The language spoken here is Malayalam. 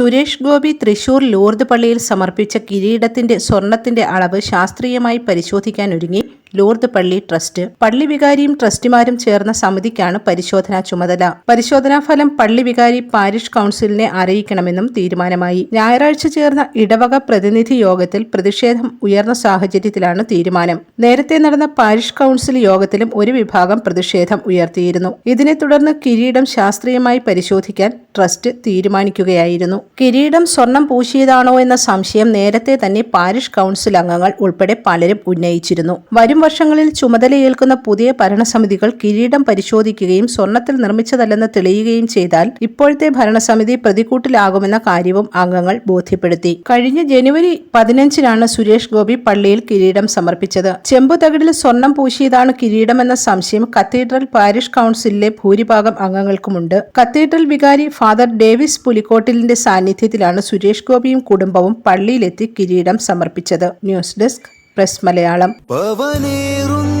സുരേഷ് ഗോപി തൃശൂർ ലൂർദ് പള്ളിയിൽ സമർപ്പിച്ച കിരീടത്തിന്റെ സ്വർണത്തിന്റെ അളവ് ശാസ്ത്രീയമായി പരിശോധിക്കാൻ ഒരുങ്ങി ലൂർദ് പള്ളി ട്രസ്റ്റ്. പള്ളി വികാരിയും ട്രസ്റ്റിമാരും ചേർന്ന സമിതിക്കാണ് പരിശോധനാ ചുമതല. പരിശോധനാ ഫലം പള്ളി വികാരി പാരിഷ് കൗൺസിലിനെ അറിയിക്കണമെന്നും തീരുമാനമായി. ഞായറാഴ്ച ചേർന്ന ഇടവക പ്രതിനിധി യോഗത്തിൽ പ്രതിഷേധം ഉയർന്ന സാഹചര്യത്തിലാണ് തീരുമാനം. നേരത്തെ നടന്ന പാരിഷ് കൗൺസിൽ യോഗത്തിലും ഒരു വിഭാഗം പ്രതിഷേധം ഉയർത്തിയിരുന്നു. ഇതിനെ തുടർന്ന് കിരീടം ശാസ്ത്രീയമായി പരിശോധിക്കാൻ ട്രസ്റ്റ് തീരുമാനിക്കുകയായിരുന്നു. കിരീടം സ്വർണം പൂശിയതാണോ എന്ന സംശയം നേരത്തെ തന്നെ പാരിഷ് കൗൺസിൽ അംഗങ്ങൾ ഉൾപ്പെടെ പലരും ഉന്നയിച്ചിരുന്നു. വരും വർഷങ്ങളിൽ ചുമതലയേൽക്കുന്ന പുതിയ ഭരണസമിതികൾ കിരീടം പരിശോധിക്കുകയും സ്വർണത്തിൽ നിർമ്മിച്ചതല്ലെന്ന് തെളിയുകയും ചെയ്താൽ ഇപ്പോഴത്തെ ഭരണസമിതി പ്രതികൂട്ടിലാകുമെന്ന കാര്യവും അംഗങ്ങൾ ബോധ്യപ്പെടുത്തി. കഴിഞ്ഞ ജനുവരി പതിനഞ്ചിനാണ് സുരേഷ് ഗോപി പള്ളിയിൽ കിരീടം സമർപ്പിച്ചത്. ചെമ്പുതകിടിൽ സ്വർണം പൂശിയതാണ് കിരീടമെന്ന സംശയം കത്തീഡ്രൽ പാരിഷ് കൗൺസിലിലെ ഭൂരിഭാഗം അംഗങ്ങൾക്കുമുണ്ട്. കത്തീഡ്രൽ വികാരി ഫാദർ ഡേവിസ് പുലിക്കോട്ടിലിന്റെ സാന്നിധ്യത്തിലാണ് സുരേഷ് ഗോപിയും കുടുംബവും പള്ളിയിലെത്തി കിരീടം സമർപ്പിച്ചത്. News desk press Malayalam. പവനേറുന്ന